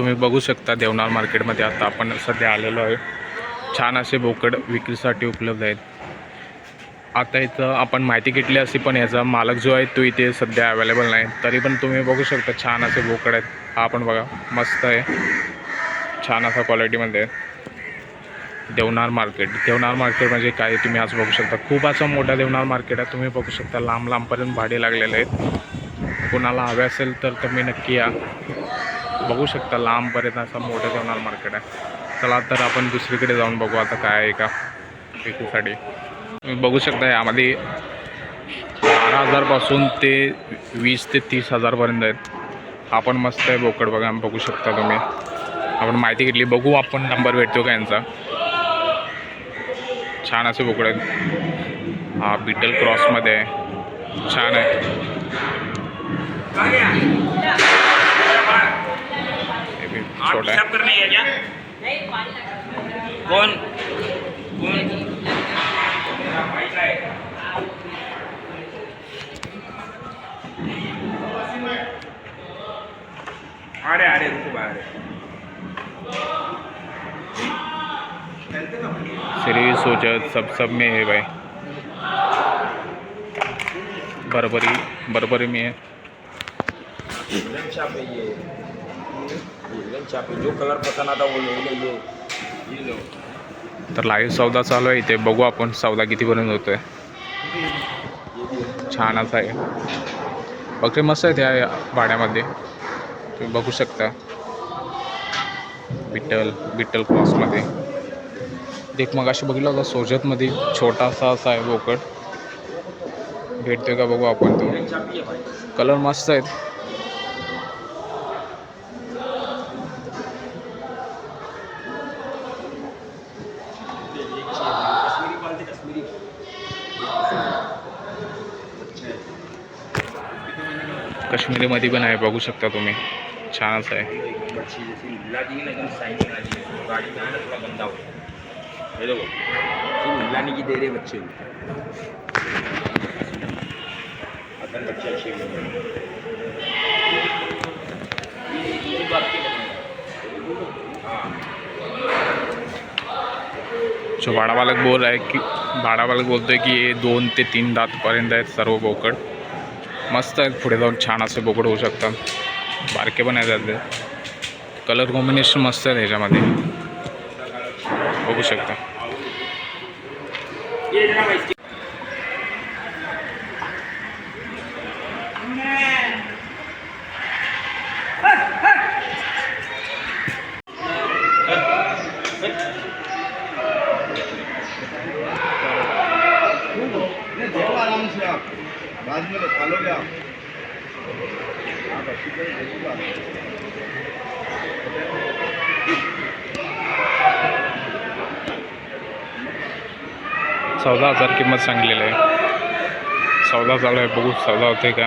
तुम्ही बघू शकता देवनार मार्केटमध्ये आता आपण सध्या आलेलो आहे. छान असे बोकड विक्रीसाठी उपलब्ध आहेत. आता इथं आपण माहिती घेतली असती पण याचा मालक जो आहे तो इथे सध्या अवेलेबल नाही. तरी पण तुम्ही बघू शकता छान असे बोकड आहेत. हा पण बघा मस्त आहे. छान असा क्वालिटीमध्ये आहे. देवनार मार्केट. देवनार मार्केट म्हणजे काय तुम्ही आज बघू शकता. खूप असं मोठा देवनार मार्केट आहे. तुम्ही बघू शकता लांब लांबपर्यंत भाडे लागलेले आहेत. कोणाला हवे असेल तर तुम्ही नक्की या. बघू शकता लांबपर्यंत असं मोठं जेवणार मार्केट आहे. चला तर आपण दुसरीकडे जाऊन बघू आता काय आहे का विकूसाठी तुम्ही बघू शकता यामध्ये बारा हजारपासून ते वीस ते तीस हजारपर्यंत आहेत. हा पण मस्त आहे बोकड बघा बघू शकता तुम्ही. आपण माहिती घेतली बघू आपण नंबर भेटतो का यांचा. छान असे बोकड आहेत. हा बिटल क्रॉसमध्ये आहे. छान आहे. छोटा करने है क्या? कौन? कौन? अरे अरे रुको बाहर। शरीर सोचत सब सब में है भाई। बरबरी बरबरी में है। ये छापे जो कलर पसंद आता वो ले लो ये ये लो तर लाईव्ह सौदा चालू आहे. इथे बघू आपण सौदा कितीपर्यंत होतोय. छान असा आहे. बकरे मस्त आहेत या भाड्यामध्ये. तुम्ही बघू शकता. विठ्ठल विठ्ठल क्रॉसमध्ये देख मग अशी बघितलं होता सोजतमध्ये छोटासा असा आहे बोकड. भेटतोय का बघू आपण तो. कलर मस्त आहेत. अच्छे भी हैं ये दूसरी बात की हाँ जो भाडामालक बोल आहे की भाडामालक बोलतोय की हे दोन ते तीन दातपर्यंत आहेत सर्व बोकड. मस्त आहेत. पुढे जाऊन छान असे बोकड होऊ शकतात. बारके पण आहेत त्यातले कलर कॉम्बिनेशन मस्त आहे ह्याच्यामध्ये. बघू शकता. ये आराम से आप बाद में तो खा आप आप अच्छी तरह देखो चौदा हजार किंमत सांगलेली आहे. चौदा चालू आहे बघू चौदा होते का?